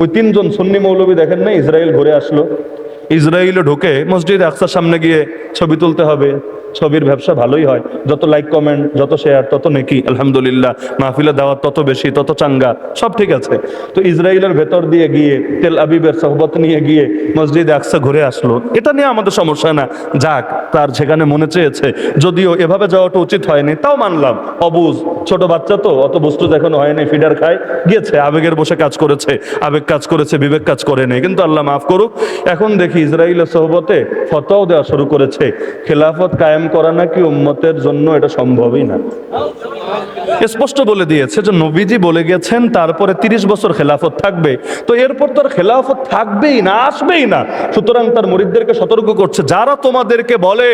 ওই তিনজন সন্নি মৌলবী দেখেন না ইসরায়েল ঘুরে আসলো। ইসরায়েলে ঢুকে মসজিদ আকসার সামনে গিয়ে ছবি তুলতে হবে, ছবির ব্যবসা ভালোই হয়। যত লাইক কমেন্ট যত শেয়ার তত নেকি, আলহামদুলিল্লাহ। মাহফিলা দাওয়াত তত বেশি, তত চাঙ্গা, সব ঠিক আছে। তো ইসরায়েলের ভেতর দিয়ে গিয়ে, তেল আবিবের সহবত নিয়ে গিয়ে মসজিদ আকসা ঘুরে আসলো। এটা নিয়ে আমাদের সমস্যা না। যাক, তার সেখানে মনে চেয়েছে, যদিও এভাবে যাওয়াটা উচিত হয়নি, তাও মানলাম। অবুজ, ছোট বাচ্চা তো, অত বস্তু এখনও হয়নি ফিডার খায়। গিয়েছে, আবেগের বসে কাজ করেছে, আবেগ কাজ করেছে, বিবেক কাজ করেনি কিন্তু আল্লাহ মাফ করুক, এখন দেখি ইসরায়েলের সহবতে ফতোয়াও দেওয়া শুরু করেছে। খেলাফত কায়েম করা নাকি উম্মতের জন্য এটা সম্ভবই না। স্পষ্ট বলে দিয়েছে যে নবীজি বলে গেছেন, তারপরে তিরিশ বছর খেলাফত থাকবে। তো এরপর তার খেলাফত থাকবেই না, আসবেই না। সুতরাং তার মুরিদদেরকে সতর্ক করছে, যারা তোমাদেরকে বলে,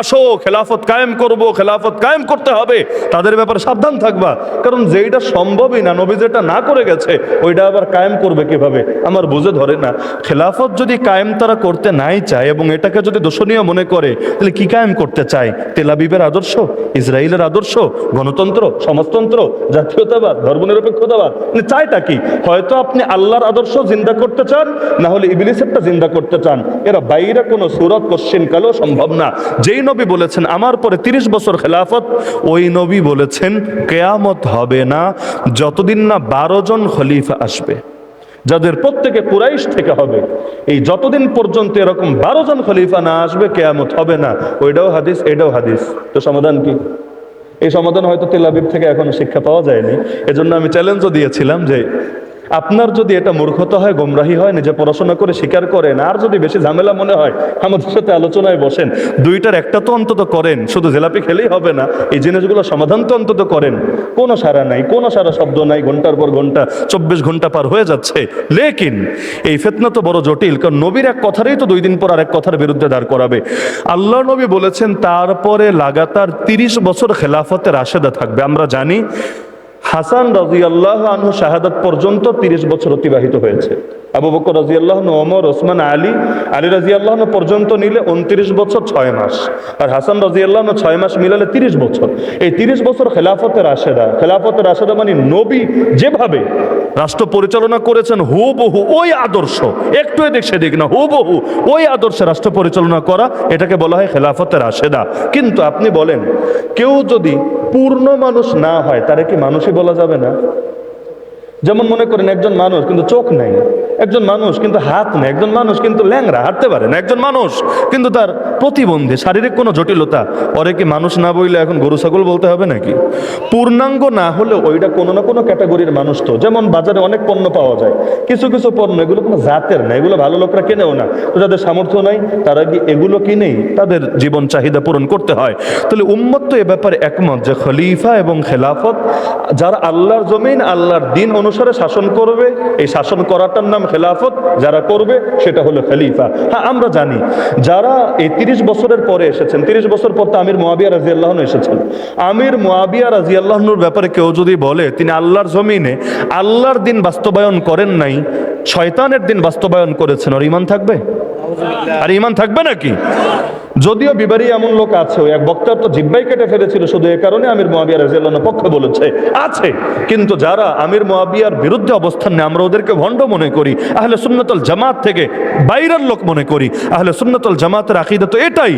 আসো, খেলাফত কায়েম করব, খেলাফত কায়েম করতে হবে, তাদের ব্যাপারে সাবধান থাকবা। কারণ যেইটা সম্ভবই না, নবী যেটা না করে গেছে, ওইটা আবার কায়েম করবে কীভাবে? আমার বুঝে ধরে না। খেলাফত যদি কায়েম তারা করতে নাই চায় এবং এটাকে যদি দোষণীয় মনে করে, তাহলে কি কায়েম করতে চায়? তেলাবিবের আদর্শ? ইসরায়েলের আদর্শ? গণতন্ত্র? সমাজতন্ত্র জাতীয়তাবাদ, ধর্মনিরপেক্ষতাবাদ মানে চায়টা কি? হয়তো আপনি আল্লাহর আদর্শ জিন্দা করতে চান, না হলে ইবলিসেরটা জিন্দা করতে চান। এরা বাইরে কোনো সুরত কোশ্চিন কালেও সম্ভব না। যেই নবী বলেছেন, আমার পরে তিরিশ বছর খেলাফত, ওই নবী বলেছেন, কেয়ামত হবে না, যতদিন না বারো জন খলিফা আসবে। যাদের প্রত্যেকে কুরাইশ থেকে হবে, এই যতদিন পর্যন্ত এরকম বারো জন খলিফা না আসবে, কেয়ামত হবে না। ওইটাও হাদিস, এটাও হাদিস। তো সমাধান কি? এই সমাধান হয়তো তেলাবিব থেকে এখনও শিক্ষা পাওয়া যায়নি। এজন্য আমি চ্যালেঞ্জও দিয়েছিলাম যে আপনার যদি এটা মূর্খতা হয়, গোমরাহি হয়, নিজে পড়াশোনা করে স্বীকার করেন, আর যদি বেশি ঝামেলা মনে হয়, আমাদের সাথে আলোচনায় বসেন, দুইটার একটা তো অন্তত করেন, শুধু জেলাপি খেলেই হবে না, এই জিনিসগুলো সমাধান তো অন্তত করেন। কোনো সারা নাই, কোনো সারা শব্দ নাই, ঘণ্টার পর ঘণ্টা, চব্বিশ ঘণ্টা পার হয়ে যাচ্ছে। লেকিন এই ফেতনা তো বড় জটিল, কারণ নবীর এক কথারই তো দুই দিন পর আরেক কথার বিরুদ্ধে দাঁড় করাবে। আল্লাহ নবী বলেছেন, তারপরে লাগাতার তিরিশ বছর খেলাফতের আশেদা থাকবে। আমরা জানি হাসান রাজিয়াল্লাহ আনহু শাহাদাত পর্যন্ত তিরিশ বছর অতিবাহিত হয়েছে। আবু বকর রাজিয়াল্লাহ ওমর, ওসমান, আলী আলী রাজি রাজিয়াল্লাহ পর্যন্ত নিলে উনত্রিশ বছর ছয় মাস। আর হাসান রাজিয়াল্লাহ ছয় মাস মিলালে তিরিশ বছর। এই তিরিশ বছর খেলাফতের আশেদা খেলাফতের আশেদা মানে নবী যেভাবে রাষ্ট্র পরিচালনা করেছেন হু বহু ওই আদর্শ, একটু এদিক সেদিক না হু বহু ওই আদর্শে রাষ্ট্র পরিচালনা করা, এটাকে বলা হয় খেলাফতের আশেদা কিন্তু আপনি বলেন, কেউ যদি পূর্ণ মানুষ না হয় তারা কি মানুষই বলা যাবে না? যেমন মনে করেন একজন মানুষ কিন্তু চোখ নাই, একজন মানুষ কিন্তু হাত নেই, একজন মানুষ কিন্তু ল্যাংরা হাঁটতে পারে না, একজন মানুষ কিন্তু তার প্রতিবন্ধী, শারীরিক কোনো জটিলতা, পরে কি মানুষ না বইলে এখন গরু, ছাগল বলতে হবে নাকি? পূর্ণাঙ্গ না হলে ওইটা কোনো না কোনো ক্যাটাগরির মানুষ তো, যেমন বাজারে অনেক পণ্য পাওয়া যায়, কিছু কিছু পণ্য এগুলো কোনো জাতের না, এগুলো ভালো লোকরা কেনেও না, তো যাদের সামর্থ্য নাই, তারা কি এগুলো কিনেই তাদের জীবন চাহিদা পূরণ করতে হয়। তাহলে উম্মত তো এ ব্যাপারে একমত যে খলিফা এবং খেলাফত, যারা আল্লাহর জমিন, আল্লাহর দিন অনুসারে শাসন করবে, এই শাসন করাটার নাম খেলাফত, যারা করবে সেটা হলো খলিফা। হ্যাঁ আমরা জানি, যারা এই তিরিশ বছরের পরে এসেছেন, তিরিশ বছর পর তো আমির মোয়াবিয়া রাজি আল্লাহন এসেছেন। আমির মোয়াবিয়া রাজি আল্লাহনুর ব্যাপারে কেউ যদি বলে, তিনি আল্লাহর জমিনে আল্লাহর দিন বাস্তবায়ন করেন নাই শয়তানের দিন বাস্তবায়ন করেছেন আর ইমান থাকবে? আর ইমান থাকবে নাকি? যদিও বিবারই এমন লোক আছে এক বক্তার তো জিব্বাই কেটে ফেলেছিল, শুধু এ কারণে আমির মোয়াবিয়া রাজিয়াল্লাহ পক্ষে বলেছে, আছে। কিন্তু যারা আমির মোয়াবিয়ার বিরুদ্ধে অবস্থান নেয়, আমরা ওদেরকে ভণ্ড মনে করি, আহলে সুন্নতল জামাত থেকে বাইরের লোক মনে করি। আহলে সুন্নতল জামাতের আকিদা তো এটাই।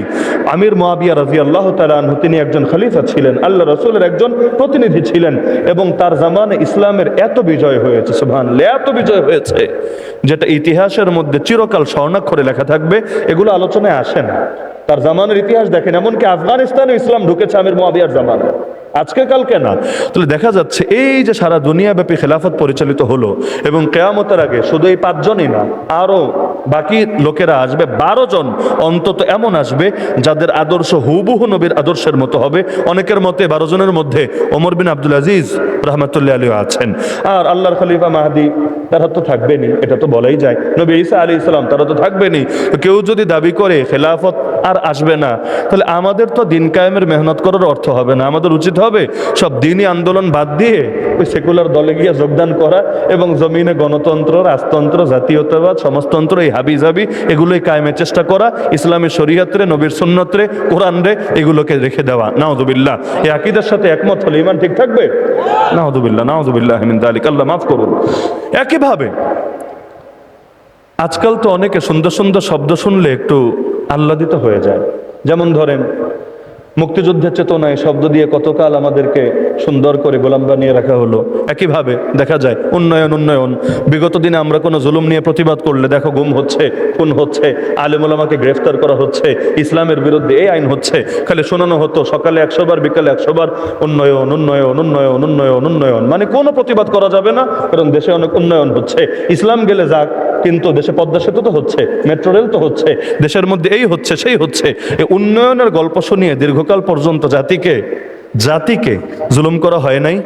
আমির মোয়াবিয়া রাজি আল্লাহ তালু তিনি একজন খলিফা ছিলেন, আল্লাহ রসুলের একজন প্রতিনিধি ছিলেন, এবং তার জামানে ইসলামের এত বিজয় হয়েছে সুভান এত বিজয় হয়েছে। যেটা ইতিহাসের মধ্যে চিরকাল স্বর্ণাক্ষরে লেখা থাকবে, এগুলো আলোচনায় আসে না। তার জামানের ইতিহাস দেখেন, এমনকি আফগানিস্তানে ইসলাম ঢুকেছে আমির মোয়াবিয়ার জামানে আজকে কালকে না তাহলে দেখা যাচ্ছে, এই যে সারা দুনিয়াব্যাপী খেলাফত পরিচালিত হলো, এবং কেয়ামতের আগে শুধু এই পাঁচজনই না আরও বাকি লোকেরা আসবে, বারো জন অন্তত এমন আসবে, যাদের আদর্শ হুবহু নবীর আদর্শের মতো হবে। অনেকের মতে বারো জনের মধ্যে ওমর বিন আব্দুল আজিজ রহমতুল্লাহ আলী আছেন। আর আল্লাহর খলিফা মাহাদি, তারা তো থাকবেনি এটা তো বলাই যায়। নবী ঈসা আলী ইসলাম তারা তো থাকবেনি কেউ যদি দাবি করে খেলাফত আর আসবে না, তাহলে আমাদের তো দিন কায়েমের মেহনত করার অর্থ হবে না। আমাদের উচিত হবে সব দিনই আন্দোলন বাদ দিয়ে ওই সেকুলার দলে গিয়ে যোগদান করা এবং জমিনে গণতন্ত্র, রাজতন্ত্র, জাতীয়তাবাদ, সমাজতন্ত্র, এই হাবি জাবি এগুলোই কায়েমের চেষ্টা করা ইসলামের শরীয়তরে, নবীর সুন্নতরে কোরআন রে এগুলোকে রেখে দেওয়া। নাওদুবিল্লাহ এই আকিদের সাথে একমত হলে ইমান ঠিক থাকবে? নাওদুবিল্লাহ নাওদুবিল্লাহ হেমিন আলিক আল্লাহ মাফ করুন। একইভাবে আজকাল তো অনেকে সুন্দর সুন্দর শব্দ শুনলে একটু আহ্লাদিত হয়ে যায়। যেমন ধরেন, মুক্তিযুদ্ধের চেতনায় শব্দ দিয়ে কতকাল আমাদেরকে সুন্দর করে গোলাম বানিয়ে রাখা হলো। একইভাবে দেখা যায়, উন্নয়ন উন্নয়ন। বিগত দিনে আমরা কোনো জুলুম নিয়ে প্রতিবাদ করলে দেখো গুম হচ্ছে, খুন হচ্ছে আলেমুলামাকে গ্রেফতার করা হচ্ছে, ইসলামের বিরুদ্ধে এই আইন হচ্ছে। খালি শোনানো হতো, সকালে একশো বার, বিকালে একশো বার, উন্নয়ন উন্নয়ন উন্নয়ন উন্নয়ন উন্নয়ন। মানে কোনো প্রতিবাদ করা যাবে না কারণ দেশে অনেক উন্নয়ন হচ্ছে। ইসলাম গেলে যাক কিন্তু দেশে পদ্মা সেতু তো হচ্ছে, মেট্রো রেল তো হচ্ছে, দেশের মধ্যে এই হচ্ছে, সেই হচ্ছে। এই উন্নয়নের গল্প শুনিয়ে দীর্ঘকাল পর্যন্ত জাতিকে জাতিকে জুলুম করা হয় নাই।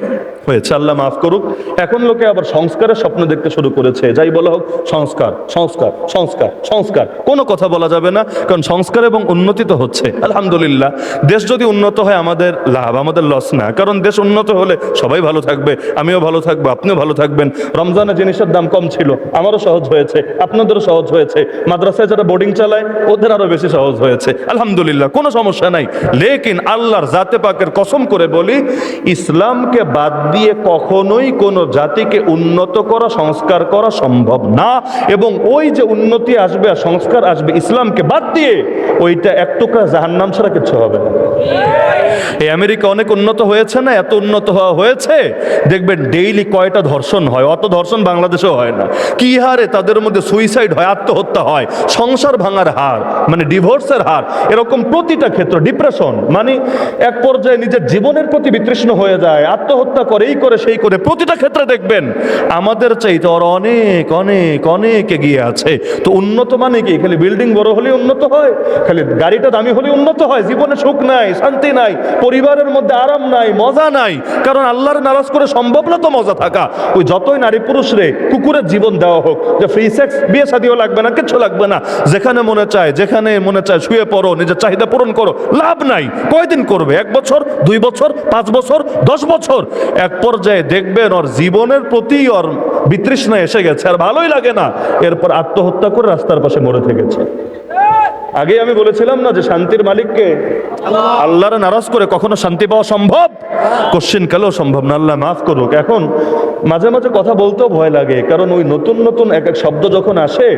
হয়েছে, আল্লাহ মাফ করুক। এখন লোকে আবার সংস্কারের স্বপ্ন দেখতে শুরু করেছে। যাই বলা হোক, সংস্কার সংস্কার সংস্কার সংস্কার। কোনো কথা বলা যাবে না, কারণ সংস্কার এবং উন্নতি তো হচ্ছে। আলহামদুলিল্লাহ, দেশ যদি উন্নত হয়, আমাদের লাভ, আমাদের লস না। কারণ দেশ উন্নত হলে সবাই ভালো থাকবে, আমিও ভালো থাকব, আপনিও ভালো থাকবেন। রমজানে জিনিসের দাম কম ছিল, আমারও সহজ হয়েছে, আপনাদেরও সহজ হয়েছে। মাদ্রাসায় যারা বোর্ডিং চালায়, ওদের আরও বেশি সহজ হয়েছে। আলহামদুলিল্লাহ, কোনো সমস্যা নাই। লেকিন আল্লাহর জাতে পাকের কসম করে বলি, ইসলামকে বাদ দিয়ে কখনোই কোনো জাতিকে উন্নত করা, সংস্কার করা সম্ভব না। এবং ওই যে উন্নতি আসবে আর সংস্কার আসবে ইসলামকে বাদ দিয়ে, ওইটা এক টুকরা জাহান্নাম ছাড়া কিছু হবে না। এই আমেরিকা অনেক উন্নত হয়েছে না? এত উন্নত হওয়া হয়েছে? দেখবেন ডেইলি কয়টা ধর্ষণ হয়? অত ধর্ষণ বাংলাদেশেও হয় না। কি হারে তাদের মধ্যে সুইসাইড হয়, আত্মহত্যা হয়, সংসার ভাঙার হার মানে ডিভোর্সের হার, এরকম প্রতিটা ক্ষেত্র ডিপ্রেশন মানে এক পর্যায়ে নিজের জীবনের প্রতি বিতৃষ্ণ হয়ে যায়, আত্মহত্যা করে এই করে, সেই করে, প্রতিটা ক্ষেত্রে দেখবেন আমাদের চাইতে ওর অনেক অনেক অনেক এগিয়ে আছে। তো উন্নত মানে কি? খালি বিল্ডিং বড় হলে উন্নত হয়? খালি গাড়িটা দামি হলে উন্নত হয়? জীবনে সুখ নাই। শান্তি নাই, পরিবারের মধ্যে আরাম নাই, মজা নাই, কারণ আল্লাহর নারাজ করে সম্ভব না তো মজা থাকা। ওই যতই নারী পুরুষ রে, কুকুরের জীবন দেওয়া হোক, যে ফ্রি সেক্স বিয়ে শাদিও লাগবে না, কিচ্ছু লাগবে না, যেখানে মনে চায়, যেখানে মনে চায় শুয়ে পড়ো, নিজের চাহিদা পূরণ করো, লাভ নাই। কয়দিন করবে? এক বছর, দুই বছর, পাঁচ বছর, দশ বছর? এক পর্যায়ে দেখবেন ওর জীবনের প্রতি ওর বিতৃষ্ণা এসে গেছে, আর ভালোই লাগে না। এরপর আত্মহত্যা করে রাস্তার পাশে মরে থেকেছে। আগে আমি বলেছিলাম না যে শান্তির মালিককে আল্লাহর নারাজ করে কখনো শান্তি পাওয়া সম্ভব? কোশ্চিন কালেও সম্ভব না? আল্লাহ মাফ করুক। এখন মাঝে মাঝে কথা বলতেও ভয় লাগে, কারণ ওই নতুন নতুন এক এক শব্দ যখন আসে,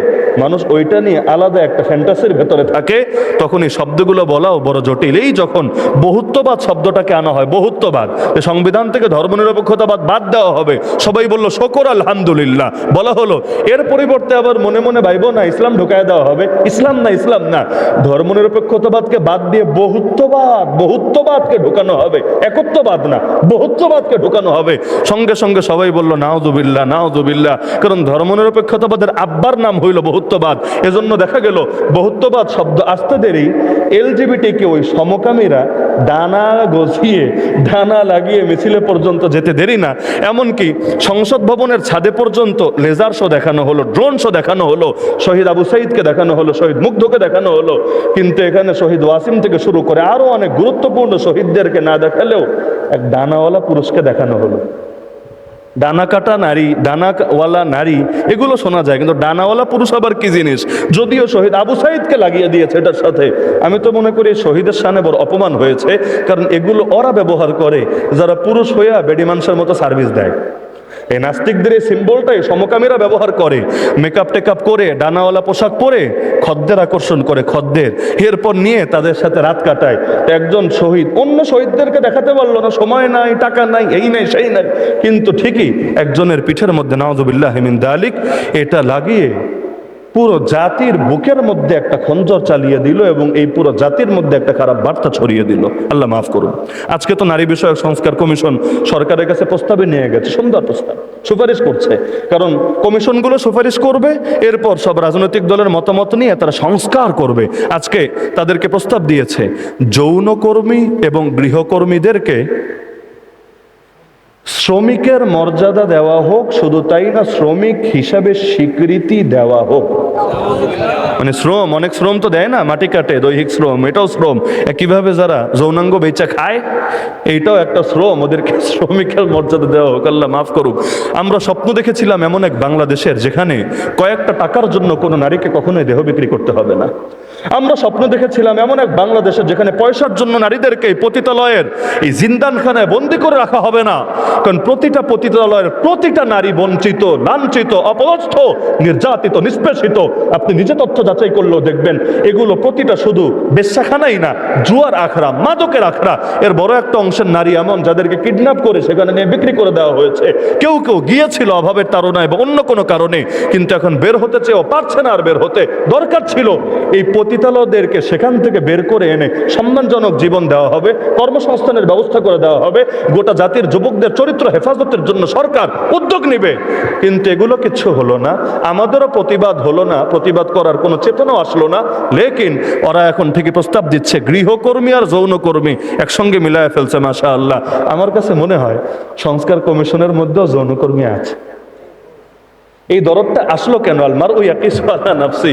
মানুষ ওইটা নিয়ে আলাদা একটা ফ্যান্টাসির ভেতরে থাকে, তখন এই শব্দগুলো বলাও বড় জটিল। এই যখন বহুত্ববাদ শব্দটাকে আনা হয়, বহুত্ববাদ সংবিধান থেকে ধর্মনিরপেক্ষতাবাদ বাদ দেওয়া হবে। সবাই বলল, শকর, আলহামদুলিল্লাহ। বলা হলো, এর পরিবর্তে আবার মনে মনে ভাইব না, ইসলাম ঢুকায় দেওয়া হবে। ইসলাম না ইসলাম না। ধর্মনিরপেক্ষতাবাদকে বাদ দিয়ে বহুত্ববাদ, বহুত্ববাদকে ঢুকানো হবে। একত্ববাদ না, বহুত্ববাদকে ঢুকানো হবে। সঙ্গে সঙ্গে সবাই বলল নাওজুবিল্লাহ নাওজুবিল্লাহ কারণ ধর্মনিরপেক্ষতাবাদের আব্বার নাম হইল বহুত্ববাদ। এজন্য দেখা গেল, বহুত্ববাদ শব্দ আসতে দেরি এলজিবিটিকে ওই সমকামীরা ডানা গছিয়ে ডানা লাগিয়ে মিছিলে পর্যন্ত যেতে দেরি না। এমনকি সংসদ ভবনের ছাদে পর্যন্ত লেজার শো দেখানো হলো, ড্রোন শো দেখানো হলো, শহীদ আবু সাইদকে দেখানো হলো, শহীদ মুগ্ধকে দেখানো হলো, কিন্তু এখানে শহীদ ওয়াসিম থেকে শুরু করে আরও অনেক গুরুত্বপূর্ণ শহীদদেরকে না দেখালেও এক ডানাওয়ালা পুরুষকে দেখানো হলো। ডানা কাটা নারী ডানাওয়ালা নারী, এগুলো শোনা যায়, কিন্তু ডানাওয়ালা পুরুষ আবার কি জিনিস? যদিও শহীদ আবু সাইদকে লাগিয়ে দিয়েছে এটার সাথে, আমি তো মনে করি শহীদের সামনে বড় অপমান হয়েছে, কারণ এগুলো ওরা ব্যবহার করে, যারা পুরুষ হইয়া বেডি মানুষের মতো সার্ভিস দেয়। এই নাস্তিকদের এই সিম্বলটাই সমকামীরা ব্যবহার করে। মেকআপ টেকআপ করে, ডানাওয়ালা পোশাক পরে খদ্দের আকর্ষণ করে খদ্দের। এরপর নিয়ে তাদের সাথে রাত কাটায়। একজন শহীদ, অন্য শহীদদেরকে দেখাতে পারল না, সময় নাই, টাকা নাই, এই নাই, সেই নাই। কিন্তু ঠিকই একজনের পিঠের মধ্যে নওয়াজুবিল্লাহ হেমিন দালিক, এটা লাগিয়ে পুরো জাতির বুকের মধ্যে একটা খঞ্জর চালিয়ে দিল এবং এই পুরো জাতির মধ্যে একটা খারাপ বার্তা ছড়িয়ে দিল। আল্লাহ মাফ করুন। আজকে তো নারী বিষয়ক সংস্কার কমিশন সরকারের কাছে প্রস্তাবে নিয়ে গেছে, সুন্দর প্রস্তাব, সুপারিশ করছে। কারণ কমিশনগুলো সুপারিশ করবে, এরপর সব রাজনৈতিক দলের মতামত নিয়ে তারা সংস্কার করবে। আজকে তাদেরকে প্রস্তাব দিয়েছে, যৌনকর্মী এবং গৃহকর্মীদেরকে শ্রমিকের মর্যাদা দেওয়া হোক, শুধু তাই না শ্রমিক হিসাবে স্বীকৃতি দেওয়া হোক। মানে শ্রম, অনেক শ্রম তো দেয় না, মাটি কাটে, দৈহিক শ্রম, এটাও শ্রম। একইভাবে যারা যৌনাঙ্গ বেচা খায়? এইটাও একটা শ্রম, ওদেরকে শ্রমিকের মর্যাদা দেওয়া হোক, আল্লাহ মাফ করুক। আমরা স্বপ্ন দেখেছিলাম এমন এক বাংলাদেশের, যেখানে কয়েকটা টাকার জন্য কোনো নারীকে কখনোই দেহ বিক্রি করতে হবে না। আমরা স্বপ্ন দেখেছিলাম এমন এক বাংলাদেশের যেখানে পয়সার জন্য নারীদেরকে পতিতালয়ের এই জিন্দানখানায় বন্দি করে রাখা হবে না। কারণ প্রতিটা পতিতালয়ের প্রতিটা নারী বঞ্চিত, লাঞ্ছিত, অপদস্থ, নির্যাতিত, নিষ্পেষিত। আপনি নিজে তথ্য যাচাই করলেও দেখবেন এগুলো প্রতিটা শুধু বেশ্যাখানাই না, জুয়ার আখড়া, মাদকের আখড়া। এর বড় একটা অংশের নারী এমন যাদেরকে কিডন্যাপ করে সেখানে নিয়ে বিক্রি করে দেওয়া হয়েছে। কেউ কেউ গিয়েছিল অভাবের তাড়নায় বা অন্য কোনো কারণে, কিন্তু এখন বের হতে চেয়েও পারছে না আর বের হতে। দরকার ছিল এই পতিতালয়দেরকে সেখান থেকে বের করে এনে সম্মানজনক জীবন দেওয়া হবে, কর্মসংস্থানের ব্যবস্থা করে দেওয়া হবে, গোটা জাতির যুবকদের চরিত্র হেফাজতের জন্য সরকার উদ্যোগ নিবে। কিন্তু এগুলো কিছু হলো না, আমাদেরও প্রতিবাদ হলো না, প্রতিবাদ করার কোনো চেতনাও আসলো না। লেকিন ওরা এখন থেকে প্রস্তাব দিচ্ছে, গৃহকর্মী আর যৌনকর্মী একসঙ্গে মিলায় ফেলছে মাশা আল্লাহ আমার কাছে মনে হয়, সংস্কার কমিশনের মধ্যেও যৌনকর্মী আছে। এই দরদটা আসলো কেন? আলমার ওই একই সোয়ালা নাফসি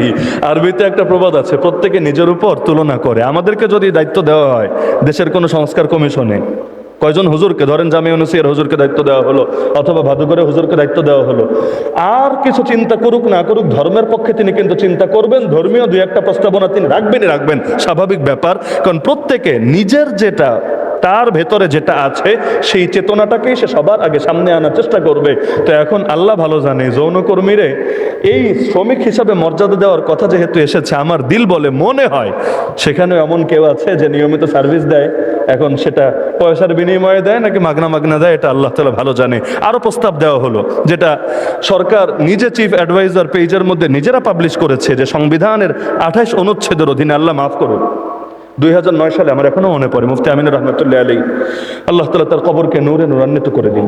আরবিতে একটা প্রবাদ আছে, প্রত্যেকে নিজের উপর তুলনা করে। আমাদেরকে যদি দায়িত্ব দেওয়া হয়, দেশের কোনো সংস্কার কমিশনে। কয়জন হুজুরকে, ধরেন জামি অনুসিয়ার হুজুরকে দায়িত্ব দেওয়া হলো, অথবা ভাদুঘরে হুজুরকে দায়িত্ব দেওয়া হলো। আর কিছু চিন্তা করুক না করুক, ধর্মের পক্ষে তিনি কিন্তু চিন্তা করবেন, ধর্মীয় দুই একটা প্রস্তাবনা তিনি রাখবেনই রাখবেন। স্বাভাবিক ব্যাপার, কারণ প্রত্যেকে নিজের যেটা তার ভেতরে যেটা আছে, সেই চেতনাটাকেই সে সবার আগে সামনে আনার চেষ্টা করবে। তো এখন আল্লাহ ভালো জানে, যৌনকর্মীরে এই শ্রমিক হিসাবে মর্যাদা দেওয়ার কথা যেহেতু এসেছে, আমার দিল বলে মনে হয়, সেখানে এমন কেউ আছে যে নিয়মিত সার্ভিস দেয়, এখন সেটা পয়সার বিনিময়ে দেয় নাকি মাগনা মাগনা দেয়, এটা আল্লাহ তালা ভালো জানে। আরও প্রস্তাব দেওয়া হলো, যেটা সরকার নিজে চিফ অ্যাডভাইজার পেজের মধ্যে নিজেরা পাবলিশ করেছে যে সংবিধানের আঠাশ অনুচ্ছেদের অধীনে আল্লাহ মাফ করুন। দুই হাজার নয় সালে আমার এখনও মনে পড়ে, মুফতি আমিন রহমতুল্লাহ আলী আল্লাহ তালা তার কবরকে নূরে নূরান্বিত করে দিন।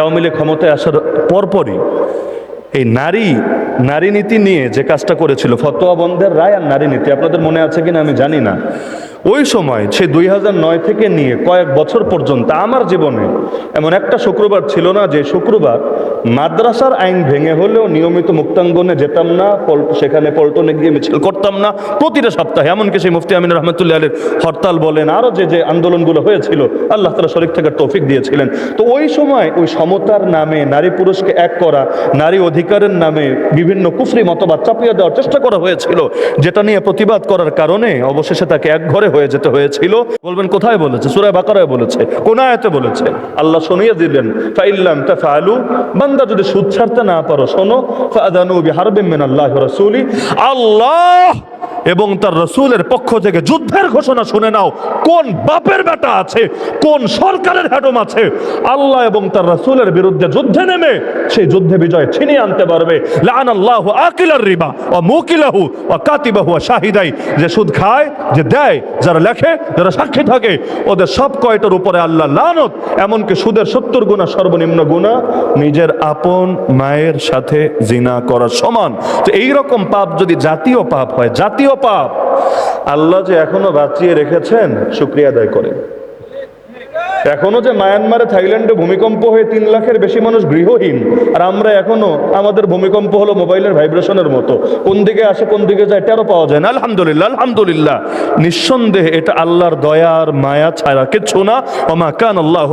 আওয়ামী লীগ ক্ষমতায় আসার পরপরই এই নারী নারী নীতি নিয়ে যে কাজটা করেছিল, ফতোয়া বন্ধের রায় আর নারী নীতি, আপনাদের মনে আছে কিনা আমি জানি না। ওই সময় সে দুই নয় থেকে নিয়ে কয়েক বছর পর্যন্ত আমার জীবনে এমন একটা শুক্রবার ছিল না যে শুক্রবার মাদ্রাসার আইন ভেঙে হলেও নিয়মিত মুক্তাঙ্গনে যেতাম না সেখানে পল্টনে গিয়ে মিছিল করতাম না, প্রতিটা সপ্তাহে। এমনকি সেই মুফতি আমিন রহমতুল্লাহ আলীর হরতাল বলেন আরও যে যে আন্দোলনগুলো হয়েছিল, আল্লাহ তালা শরীর থাকার তৌফিক দিয়েছিলেন। তো ওই সময় ওই সমতার নামে নারী পুরুষকে এক করা, নারী অধিকারের নামে বিভিন্ন কুফরি মতবাদ চাপিয়ে দেওয়ার চেষ্টা করা হয়েছিল, যেটা নিয়ে প্রতিবাদ করার কারণে অবশেষে তাকে এক ঘরে হয়ে যেতে হয়েছিল। বলবেন, কোথায় বলেছে? সুরায় বাকারায় বলেছে, কোন আয়াতে বলেছে? আল্লাহ শুনিয়ে দিলেন, ফাইল্লাম তাফআলু, বান্দা যদি সুদ ছাড়তে না পারো, শোনো ফাদানু বিহারবিন মিনাল্লাহি রাসূলি, আল্লাহ এবং তার রসুলের পক্ষ থেকে যুদ্ধের ঘোষণা শুনে নাও, কোন বাপের বেটা আছে, কোন সরকারের হ্যাডম আছে। আল্লাহ এবং তার রসুলের বিরুদ্ধে যুদ্ধে নেমে সেই যুদ্ধে বিজয় ছিনিয়ে আনতে পারবে। লান আকিলার রিবা ও মুকিলাহু ও কাতিবাহু শাহিদাই। যে সুদ খায়, যে দেয়, যারা লেখে, যারা সাক্ষী থাকে, ওদের সব কয়টার উপরে আল্লাহ লানত। এমনকি সুদের সত্তর গুণা সর্বনিম্ন গুণা নিজের আপন মায়ের সাথে জিনা করার সমান। তো এইরকম পাপ যদি জাতীয় পাপ হয়, জাতীয় পাপ। আল্লাহ যে এখনও বাঁচিয়ে রেখেছেন শুক্রিয়া আদায় করেন। এখনও যে মায়ানমারে থাইল্যান্ডে ভূমিকম্প হয়ে তিন লাখের বেশি মানুষ গৃহহীন, আর আমরা এখনও আমাদের ভূমিকম্প হলো মোবাইলের ভাইব্রেশনের মতো। কোন দিকে আসে, কোন দিকে যায় টেরো পাওয়া যায় না। আলহামদুলিল্লাহ আলহামদুলিল্লাহ। নিঃসন্দেহে এটা আল্লাহর দয়ার মায়া ছাড়া কিচ্ছু না। ওমা কান আল্লাহ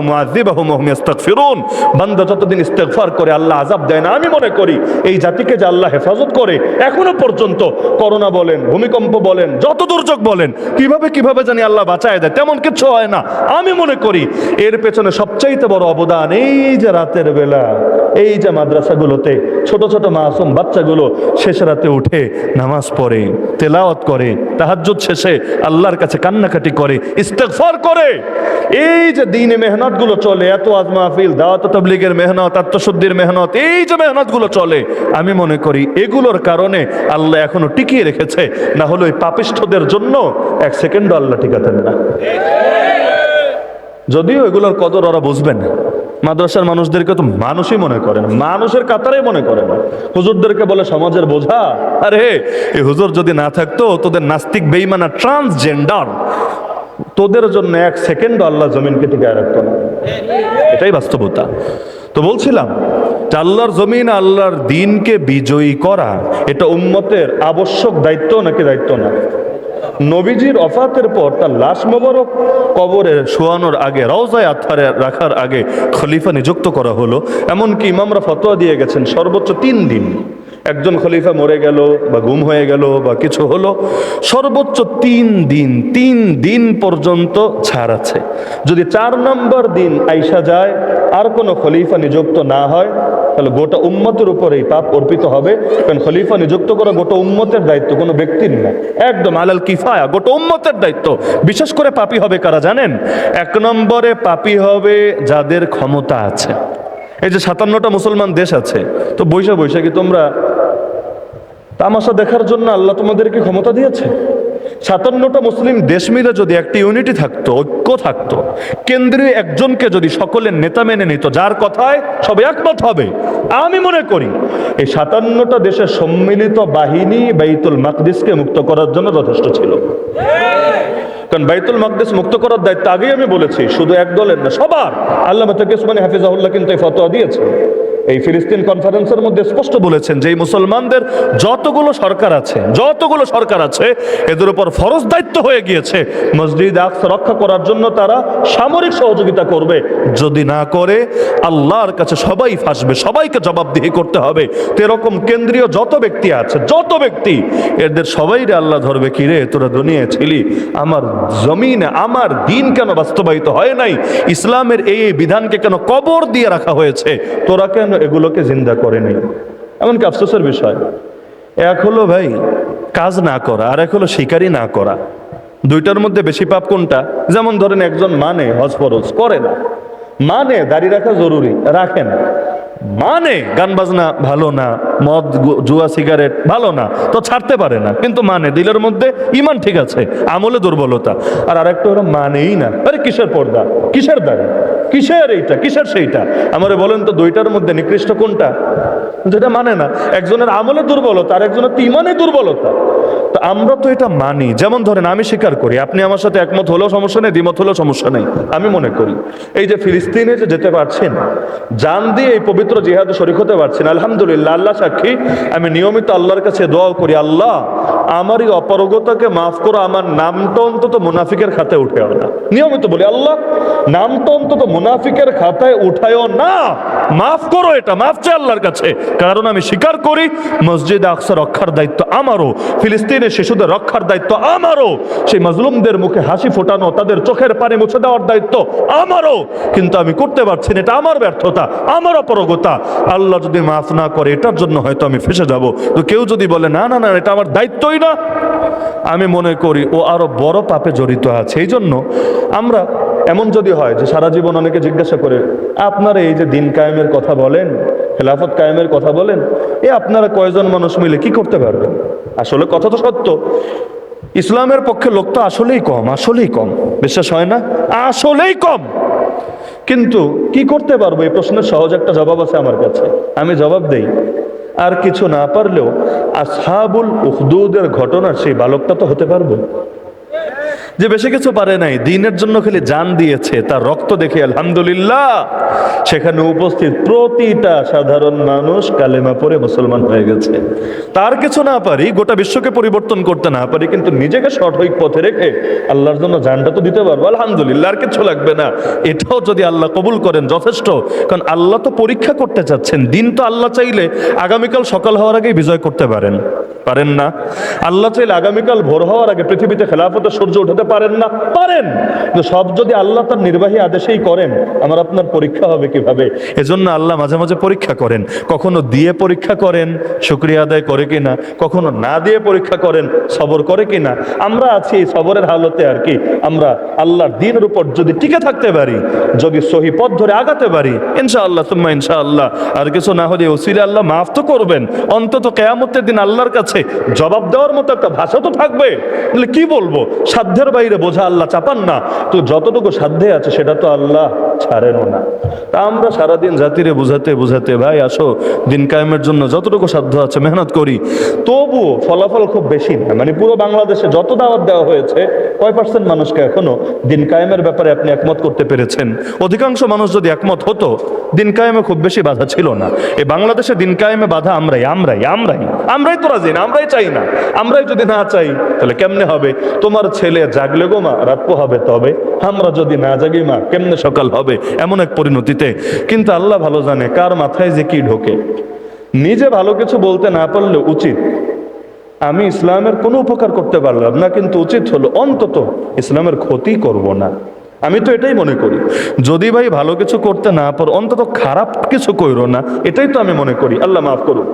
ইস্তাগফিরুন বান্দা যতদিন ইস্তেগফার করে, আল্লাহ আযাব দেয় না। আমি মনে করি, এই জাতিকে যে আল্লাহ হেফাজত করে, এখনও পর্যন্ত করোনা বলেন, ভূমিকম্প বলেন, যত দুর্যোগ বলেন, কীভাবে কীভাবে জানি আল্লাহ বাঁচায় দেয়, তেমন কিছু হয় না। আমি মনে করি এর পেছনে সবচাইতে বড় অবদান এই যে রাতের বেলা, এই যে মাদ্রাসাগুলোতে ছোট ছোট মাসুম বাচ্চাগুলো শেষ রাতে উঠে নামাজ পড়ে, তেলাওয়াত করে, তাহাজ্জুদ শেষে আল্লাহর কাছে কান্নাকাটি করে, ইস্তেগফার করে। এই যে দিনে মেহনতগুলো চলে, এত আজ মাহফিল, দাওয়াত তাবলিগের মেহনত, আত্মশুদ্ধির মেহনত, এই যে মেহনতগুলো চলে, আমি মনে করি এগুলোর কারণে আল্লাহ এখনও টিকিয়ে রেখেছে, না হলে ওই পাপিষ্ঠদের জন্য এক সেকেন্ড আল্লাহ টিকাতেন না। যদিও এগুলোর কদর ওরা বুঝবেন না। মাদ্রাসার মানুষদেরকে তো মানুষই মনে করে না, মানুষের কাতারেই মনে করে হুজুরদেরকে বলে সমাজের বোঝা, আরে, এই হুজুর যদি না থাকতো, তোদের নাস্তিক বেইমানা ট্রান্সজেন্ডার তোদের জন্য এক সেকেন্ড আল্লাহ জমিনকে টিকে রাখতো না। এটাই বাস্তবতা। তো বলছিলাম আল্লাহর জমিন, আল্লাহর দিনকে বিজয়ী করা, এটা উম্মতের আবশ্যক দায়িত্ব নাকি দায়িত্ব না? নবীজির অফাতের পর তার লাশ মোবারক কবরে শোয়ানোর আগে, রওজায় আত্মারে রাখার আগে খলিফা নিযুক্ত করা হলো। এমনকি ইমামরা ফতোয়া দিয়ে গেছেন সর্বোচ্চ তিন দিন। একজন খলিফা মরে গেল বা গুম হয়ে গেল বা কিছু হলো, সর্বোচ্চ তিন দিন তিন দিন পর্যন্ত ছাড় আছে। যদি চার নম্বর দিন আইসা যায়, আর কোনো খলিফা নিযুক্ত না হয়, তাহলে গোটা উম্মতের উপরেই পাপ অর্পিত হবে। কারণ খলিফা নিযুক্ত করা গোটা উম্মতের দায়িত্ব, কোনো ব্যক্তির না। একদম আলাল কিফায়া, গোটা উম্মতের দায়িত্ব। বিশেষ করে পাপি হবে কারা জানেন? এক নম্বরে পাপি হবে যাদের ক্ষমতা আছে। এই যে সাতান্নটা মুসলমান দেশ আছে, তো বৈশা বৈশাখী তোমরা তামাশা দেখার জন্য আল্লাহ তোমাদেরকে ক্ষমতা দিয়েছে। সাতান্নটা মুসলিম দেশ মিলে যদি একটি ইউনিটি থাকতো, ঐক্য থাকতো, কেন্দ্রীয় একজনকে যদি সকলের নেতা মেনে নিত, যার কথায় সবাই একমত হবে, আমি মনে করি এই সাতান্নটা দেশের সম্মিলিত বাহিনী বাইতুল মাকদিসকে মুক্ত করার জন্য যথেষ্ট ছিল। কারণ বাইতুল মাকদিস মুক্ত করার দায়িত্ব আগেই আমি বলেছি, শুধু এক দলের না, সবার। আল্লাহ হাফিজাহুল্লাহ কিন্তু এই ফতোয়া দিয়েছে। এই ফিলিস্তিন কনফারেন্সের মধ্যে স্পষ্ট বলেছেন যে মুসলমানদের যতগুলো সরকার আছে, যতগুলো সরকার আছে, এদের উপর ফরজ দায়িত্ব হয়ে গিয়েছে। মসজিদ আকস রক্ষা করার জন্য তারা সামরিক সহযোগিতা করবে। যদি না করে, আল্লাহর কাছে সবাই ফাঁসবে, সবাইকে জবাবদিহি করতে হবে। তো এরকম কেন্দ্রীয় যত ব্যক্তি আছে, যত ব্যক্তি, এদের সবাই রে আল্লাহ ধরবে, কি রে, তোরা দুনিয়া ছিলি? আমার জমিনে, আমার দিন কেন বাস্তবায়িত হয় নাই? ইসলামের এই বিধানকে কেন কবর দিয়ে রাখা হয়েছে? তোরা কেন এগুলোকে জিন্দা করেনি এমনকি আফসোসের বিষয়, এক হলো ভাই, কাজ না করা, আর এক হলো শিকারই না করা। দুইটার মধ্যে বেশি পাপ কোনটা? যেমন ধরেন একজন মানে হজ ফরজ করে না। মানে দাড়ি রাখা জরুরি, রাখে না। মানে গান বাজনা ভালো না, মদ জুয়া, সিগারেট ভালো না, তো ছাড়তে পারে না। কিন্তু মানে দিলের মধ্যে ইমান ঠিক আছে, আমলে দুর্বলতা। আর আরেকটা ওরা মানেই না। আরে কিসের পর্দা? কিসের দাড়ি? কিসের এইটা? কিসের সেইটা? আমারে বলেন তো দুইটার মধ্যে নিকৃষ্ট কোনটা? যেটা মানে না, একজনের আমলে দুর্বলতা, আর একজনের তো ইমানে দুর্বলতা। তো আমরা তো এটা মানি। যেমন ধরেন, আমি স্বীকার করি, আপনি আমার সাথে একমত হলেও সমস্যা নেই, দ্বিমত হলেও সমস্যা নেই, আমি মনে করি। এই যে ফিলিস্তিনে যে যেতে পারছেন জান দিয়ে এই পবিত্র জিহাদে শরিক হতে পারছেন, আলহামদুলিল্লাহ, আল্লাহ সাক্ষী, আমি নিয়মিত আল্লাহর কাছে দোয়া করি, আল্লাহ, আমার এই অপারগতাকে মাফ করো, আমার নামটা অন্তত মুনাফিকের খাতায় উঠে না নিয়মিত বলি, আল্লাহ, নামটা অন্তত মুনাফিকের খাতায় উঠায়ও না। মাফ করো এটা, মাফ চাই আল্লাহর কাছে। কারণ আমি স্বীকার করি, মসজিদ আকসা রক্ষার দায়িত্ব আমারও ফিলিস্তিনের শিশুদের রক্ষার দায়িত্ব আমারও। সেই মাজলুমদের মুখে হাসি ফোটানো, তাদের চোখের পানি মুছে দেওয়ার দায়িত্ব আমারও। কিন্তু আমি করতে পারছি না, এটা আমার ব্যর্থতা, আমার অপরগতা। আল্লাহ যদি মাফ না করে, এটার জন্য হয়তো আমি ফেসে যাব। তো কেউ যদি বলে, না না না, এটা আমার দায়িত্বই না। আমি মনে করি, ও আরও বড় পাপে জড়িত আছে। এই জন্য আমরা এমন যদি হয় যে সারা জীবন অনেকে জিজ্ঞাসা করে, আপনারা এই যে দিন কায়েমের কথা বলেন, খেলাফত কায়েমের কথা বলেন, এ আপনারা কয়জন মানুষ মিলে কি করতে পারবেন? আসলে কথা তো সত্য। ইসলামের পক্ষে লোক তো আসলেই কম আসলেই কম। বিশ্বাস হয় না? আসলেই কম! কিন্তু কি করতে পারব? এই প্রশ্নের সহজ একটা জবাব আছে আমার কাছে। আমি জবাব দেই, আর কিছু না পারলেও আসহাবুল উহদুদের ঘটনার সেই বালকটা তো হতে পারব। যে বেশি কিছু পারে নাই, দিনের জন্য খালি জান দিয়েছে, তার রক্ত দেখে আলহামদুলিল্লাহ, সেখানে উপস্থিত প্রতিটা সাধারণ মানুষ কালেমা পরে মুসলমান হয়ে গেছে। তার কিছু না পারি, গোটা বিশ্বকে পরিবর্তন করতে না পারি, কিন্তু নিজেকে সঠিক পথে রেখে আল্লাহর জন্য জানটা তো দিতে পারব, আলহামদুলিল্লাহ, আর কিছু লাগবে না। এটাও যদি আল্লাহ কবুল করেন, যথেষ্ট, কারণ আল্লাহ তো পরীক্ষা করতে চাচ্ছেন, দিন তো আল্লাহ চাইলে আগামীকাল সকাল হওয়ার আগেই বিজয় করতে পারেন। পারেন না? আল্লাহ চাইলে আগামীকাল ভোর হওয়ার আগে পৃথিবীতে খেলাফতের সূর্য উঠাতে পারেন না, পারেন। সব যদি আল্লাহ তার নির্বাহী আদেশেই করেন, আমার আপনার পরীক্ষা হবে কীভাবে? এজন্য আল্লাহ মাঝে মাঝে পরীক্ষা করেন। কখনো দিয়ে পরীক্ষা করেন, শুক্রিয়া আদায় করে কিনা। কখনো না দিয়ে পরীক্ষা করেন, সবর করে কিনা। আমরা আছি এই সবরের হালতে আর কি। আমরা আল্লাহর দিনের উপর যদি টিকে থাকতে পারি, যদি সহি পথ ধরে আগাতে পারি, ইনশাআল্লাহ তুম্মা ইনশাআল্লাহ। আর কিছু না হলে ওসিলে আল্লাহ মাফ তো করবেন। অন্তত কেয়ামতের দিন আল্লাহর কাছে জবাব দেওয়ার মতো একটা ভাষা তো থাকবে। কি বলব? সাধ্যের বাইরে বোঝা আল্লাহ চাপান না। তো যতটুকু সাধ্যে আছে সেটা তো আল্লাহ ছাড়েনও না। তা আমরা সারাদিন জাতিরে বুঝাতে বুঝাতে, ভাই, আসো, দিন কায়েমের জন্য যতটুকু সাধ্য আছে মেহনত করি। তবুও ফলাফল খুব বেশি না। মানে পুরো বাংলাদেশে যত দাওয়াত দেওয়া হয়েছে, কয় পার্সেন্ট মানুষকে এখনও দিন কায়েমের ব্যাপারে আপনি একমত করতে পেরেছেন? অধিকাংশ মানুষ যদি একমত হতো, দিন কায়েমে খুব বেশি বাধা ছিল না। এই বাংলাদেশে দিন কায়েমে বাধা আমরাই আমরাই আমরাই আমরাই তো রাজি না, আমরাই চাই না। আমরাই যদি না চাই, তাহলে কেমনে হবে? তোমার ছেলে জাগলে গো মা, রাত হবে তবে। আমরা যদি না জাগি মা, কেমনে সকাল হবে? এমন এক পরিণতিতে। কিন্তু আল্লাহ ভালো জানে কার মাথায় যে কি ঢোকে। নিজে ভালো কিছু বলতে না পারলে উচিত। আমি ইসলামের কোনো উপকার করতে পারলাম না, কিন্তু উচিত হলো অন্তত ইসলামের ক্ষতি করব না। আমি তো এটাই মনে করি। যদি ভাই ভালো কিছু করতে না পারো, অন্তত খারাপ কিছু কইরো না, এটাই তো আমি মনে করি। আল্লাহ মাফ করুন